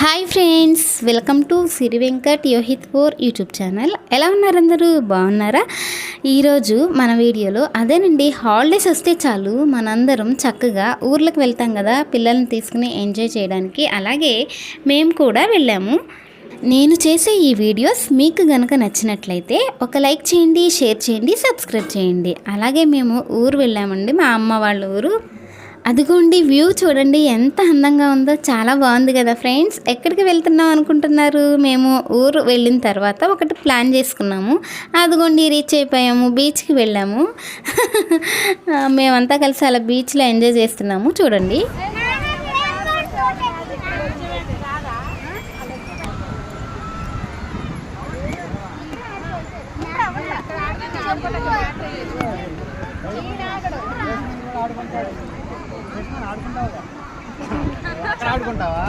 Hi friends welcome to Siri Venkat Yohit four YouTube channel. ఎలా ఉన్నారు అందరూ? బాగున్నారా? ఈరోజు మన వీడియోలో అదేనండి హాలిడేస్ వస్తే చాలు మనందరం చక్కగా ఊర్లకు వెళ్తాం కదా పిల్లల్ని తీసుకుని ఎంజాయ్ చేయడానికి. అలాగే మేము కూడా వెళ్ళాము. నేను చేసే ఈ వీడియోస్ మీకు గనక నచ్చినట్లయితే ఒక లైక్ చేయండి షేర్ చేయండి సబ్స్క్రైబ్ చేయండి. అలాగే మేము ఊరు వెళ్ళామండి మా అమ్మ వాళ్ళ ఊరు. అదిగోండి వ్యూ చూడండి. ఎంత అందంగా ఉందో. చాలా బాగుంది కదా ఫ్రెండ్స్. ఎక్కడికి వెళ్తున్నాం అనుకుంటున్నారు? మేము ఊరు వెళ్ళిన తర్వాత ఒకటి ప్లాన్ చేసుకున్నాము. అదిగోండి రీచ్ అయిపోయాము. బీచ్కి వెళ్ళాము. మేమంతా కలిసి అలా బీచ్లో ఎంజాయ్ చేస్తున్నాము. చూడండి. ఆడుకుంటావా?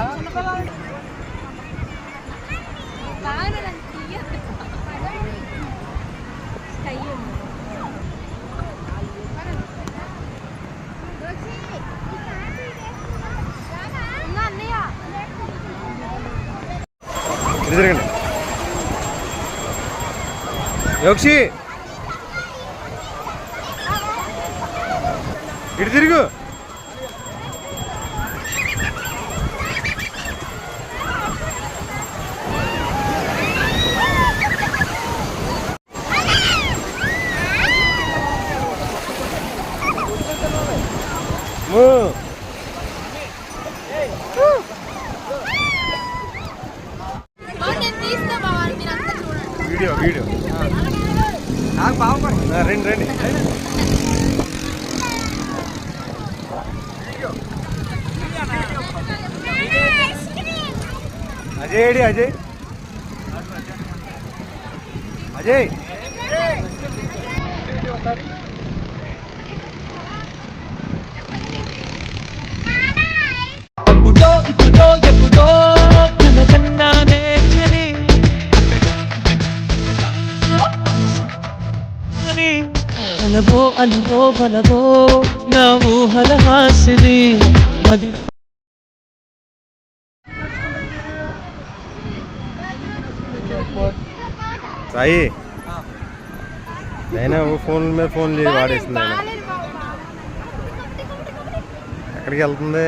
తిరగండి. యోక్షి. ఇటు తిరుగు మూ. Video video. నాకు బాగుపడి రండి రండి. అజయ్ ఏడి అజయ్. అజయ్. అని అలవో అలవో బలవో నా ఊహల హాసిని. అది సాయి అయినా ఫోన్ మీద ఫోన్ చేసి వాడేసింది ఆయన ఎక్కడికి వెళ్తుంది?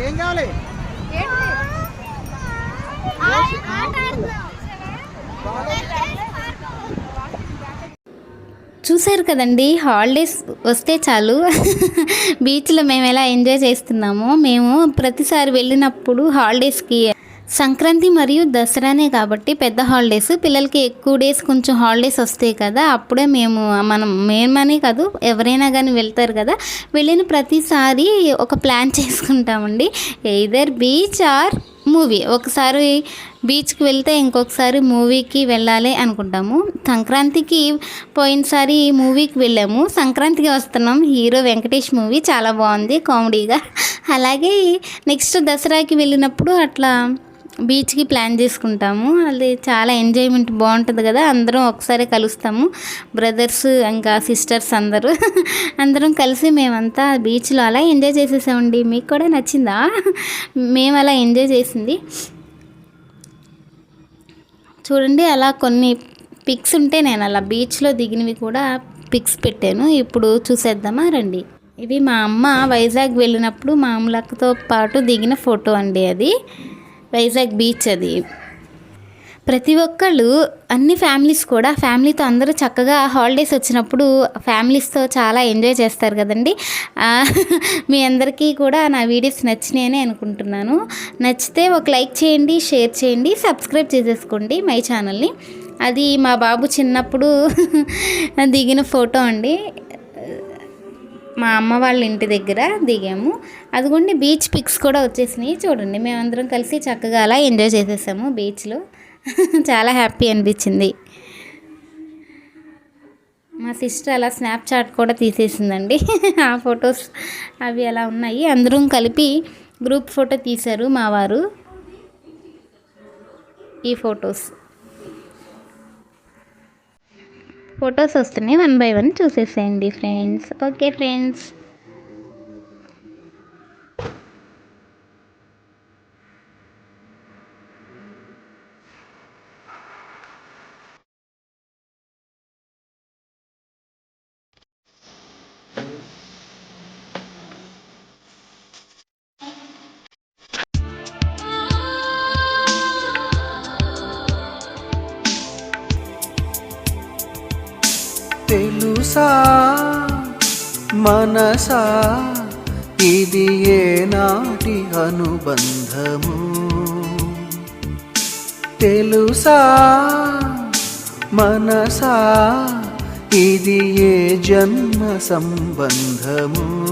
ఏం కావాలి? చూశారు కదండి హాలిడేస్ వస్తే చాలు. బీచ్లో మేము ఎలా ఎంజాయ్ చేస్తున్నామో మేము ప్రతిసారి వెళ్ళినప్పుడు హాలిడేస్కి సంక్రాంతి మరియు దసరానే కాబట్టి పెద్ద హాలిడేస్ పిల్లలకి ఎక్కువ డేస్ కొంచెం హాలిడేస్ వస్తాయి కదా అప్పుడే మేము మనం మేమనే కాదు ఎవరైనా కానీ వెళ్తారు కదా వెళ్ళిన ప్రతిసారి ఒక ప్లాన్ చేసుకుంటామండి. Either beach or movie. ఒకసారి బీచ్కి వెళ్తే ఇంకొకసారి మూవీకి వెళ్ళాలి అనుకుంటాము. సంక్రాంతికి పోయినసారి మూవీకి వెళ్ళాము. సంక్రాంతికి వస్తున్నాం. హీరో వెంకటేష్ మూవీ చాలా బాగుంది కామెడీగా. అలాగే నెక్స్ట్ దసరాకి వెళ్ళినప్పుడు అట్లా బీచ్కి ప్లాన్ చేసుకుంటాము. అది చాలా ఎంజాయ్మెంట్ బాగుంటుంది కదా. అందరం ఒకసారి కలుస్తాము. బ్రదర్స్ ఇంకా సిస్టర్స్ అందరూ. అందరం కలిసి మేమంతా బీచ్లో అలా ఎంజాయ్ చేసేసామండి. మీకు కూడా నచ్చిందా? మేము అలా ఎంజాయ్ చేసింది. చూడండి అలా కొన్ని పిక్స్ ఉంటే నేను అలా బీచ్లో దిగినవి కూడా పిక్స్ పెట్టాను. ఇప్పుడు చూసేద్దామా? రండి. ఇవి మా అమ్మ వైజాగ్ వెళ్ళినప్పుడు మా అమ్మలక్కతో పాటు దిగిన ఫోటో అండి అది. వైజాగ్ బీచ్ అది. ప్రతి ఒక్కళ్ళు అన్ని ఫ్యామిలీస్ కూడా ఫ్యామిలీతో అందరూ చక్కగా హాలిడేస్ వచ్చినప్పుడు ఫ్యామిలీస్తో చాలా ఎంజాయ్ చేస్తారు కదండి. మీ అందరికీ కూడా నా వీడియోస్ నచ్చినాయని అనుకుంటున్నాను. నచ్చితే ఒక లైక్ చేయండి షేర్ చేయండి సబ్స్క్రైబ్ చేసేసుకోండి మై ఛానల్ని. అది మా బాబు చిన్నప్పుడు దిగిన ఫోటో అండి. మా అమ్మ వాళ్ళ ఇంటి దగ్గర దిగాము. అదిగోండి బీచ్ పిక్స్ కూడా వచ్చేసినాయి. చూడండి మేమందరం కలిసి చక్కగా అలా ఎంజాయ్ చేసేసాము బీచ్లో చాలా హ్యాపీ అనిపించింది. మా సిస్టర్ అలా స్నాప్చాట్ కూడా తీసేసిందండి. ఆ ఫొటోస్ అవి అలా ఉన్నాయి. అందరం కలిపి గ్రూప్ ఫోటో తీశారు మా వారు. ఈ ఫొటోస్ ఫొటోస్ వస్తున్నాయి. వన్ బై వన్ చూసేసేయండి ఫ్రెండ్స్ ఓకే ఫ్రెండ్స్ తెలుసా? మనసా? ఇది ఏనాటి అనుబంధము? తెలుసా? మనసా? ఇది ఏ జన్మ సంబంధము?